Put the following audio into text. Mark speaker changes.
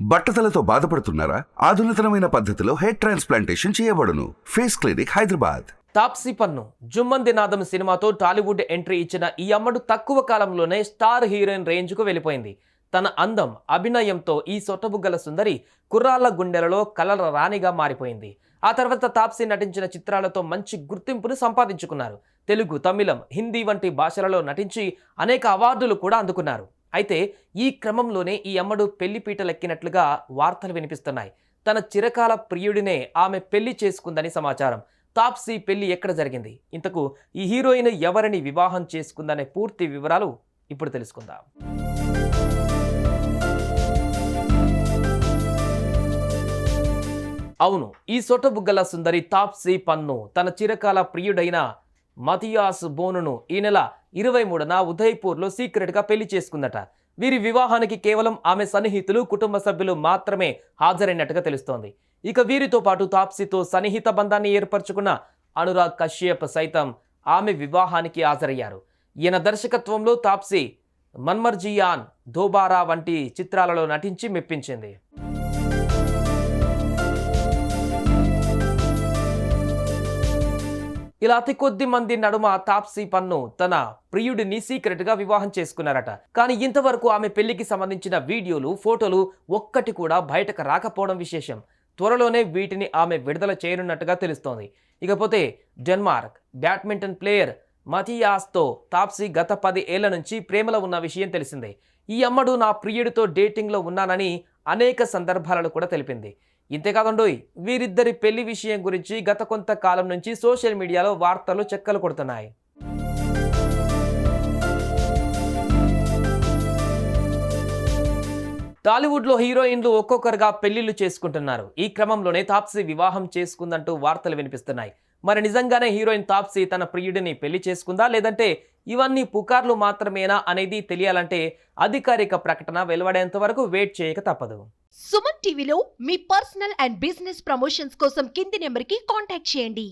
Speaker 1: బట్టతలతో బాధపడుతున్నారా? ఆధునితనమైన పద్ధతిలో హెయిర్ ట్రాన్స్ప్లాంటేషన్ చేయబడును. Face clinic Hyderabad.
Speaker 2: Taapsee Pannu. జుమ్మంది నాదం సినిమాతో టాలీవుడ్ ఎంట్రీ ఇచ్చిన ఈ అమ్మడు తక్కువ కాలంలోనే స్టార్ హీరోయిన్ రేంజ్కు వెళ్ళిపోయింది. తన అందం అభినయంతో ఈ సొట్టబుగ్గల సుందరి కుర్రాళ్ళ గుండెలలో కలల రాణిగా మారిపోయింది. ఆ తర్వాత తాప్సీ నటించిన చిత్రాలతో మంచి గుర్తింపును సంపాదించుకున్నారు. తెలుగు తమిళం హిందీ వంటి భాషలలో నటించి అనేక అవార్డులు కూడా అందుకున్నారు. అయితే ఈ క్రమంలోనే ఈ అమ్మడు పెళ్ళి పీటలెక్కినట్లుగా వార్తలు వినిపిస్తున్నాయి. తన చిరకాల ప్రియుడినే ఆమె పెళ్ళి చేసుకుందని సమాచారం. తాప్సీ పెళ్ళి ఎక్కడ జరిగింది? ఇంతకు ఈ హీరోయిన్ ఎవరిని వివాహం చేసుకుందనే పూర్తి వివరాలు ఇప్పుడు తెలుసుకుందాం. అవును ఈ సొట్టబుగ్గల సుందరి తాప్సీ పన్ను తన చిరకాల ప్రియుడైన మతియాస్ బోనును ఈ నెల ఇరవై మూడున ఉదయ్పూర్లో సీక్రెట్గా పెళ్ళి చేసుకుందట. వీరి వివాహానికి కేవలం ఆమె సన్నిహితులు కుటుంబ సభ్యులు మాత్రమే హాజరైనట్టుగా తెలుస్తోంది. ఇక వీరితో పాటు తాప్సీతో సన్నిహిత బంధాన్ని ఏర్పరచుకున్న అనురాగ్ కశ్యప్ సైతం ఆమె వివాహానికి హాజరయ్యారు. ఈయన దర్శకత్వంలో తాప్సీ మన్మర్జియాన్ దోబారా వంటి చిత్రాలలో నటించి మెప్పించింది. ఇలా అతి కొద్ది మంది నడుమ తాప్సీ పన్ను తన ప్రియుడిని సీక్రెట్గా వివాహం చేసుకున్నారట. కానీ ఇంతవరకు ఆమె పెళ్ళికి సంబంధించిన వీడియోలు ఫోటోలు ఒక్కటి కూడా బయటకు రాకపోవడం విశేషం. త్వరలోనే వీటిని ఆమె విడుదల చేయనున్నట్టుగా తెలుస్తోంది. ఇకపోతే డెన్మార్క్ బ్యాడ్మింటన్ ప్లేయర్ మతియాస్తో తాప్సీ గత పది ఏళ్ళ నుంచి ప్రేమలో ఉన్న విషయం తెలిసిందే. ఈ అమ్మడు నా ప్రియుడితో డేటింగ్లో ఉన్నానని అనేక సందర్భాలలో కూడా తెలిపింది. ఇంతేకాదండోయ్ వీరిద్దరి పెళ్ళి విషయం గురించి గత కొంతకాలం నుంచి సోషల్ మీడియాలో వార్తలు చెక్కలు కొడుతున్నాయి. టాలీవుడ్లో హీరోయిన్లు ఒక్కొక్కరుగా పెళ్ళిళ్ళు చేసుకుంటున్నారు. ఈ క్రమంలోనే తాప్సీ వివాహం చేసుకుందంటూ వార్తలు వినిపిస్తున్నాయి. మరి నిజంగానే హీరోయిన్ తాప్సీ తన ప్రియుడిని పెళ్ళి చేసుకుందా? లేదంటే ఇవన్నీ పుకార్లు మాత్రమేనా అనేది తెలియాలంటే అధికారిక ప్రకటన వెలువడేంత వరకు వెయిట్ చేయక తప్పదు.
Speaker 3: సుమన్ టీవీలో మీ పర్సనల్ అండ్ బిజినెస్ ప్రమోషన్స్ కోసం కింది నెంబర్కి కాంటాక్ట్ చేయండి.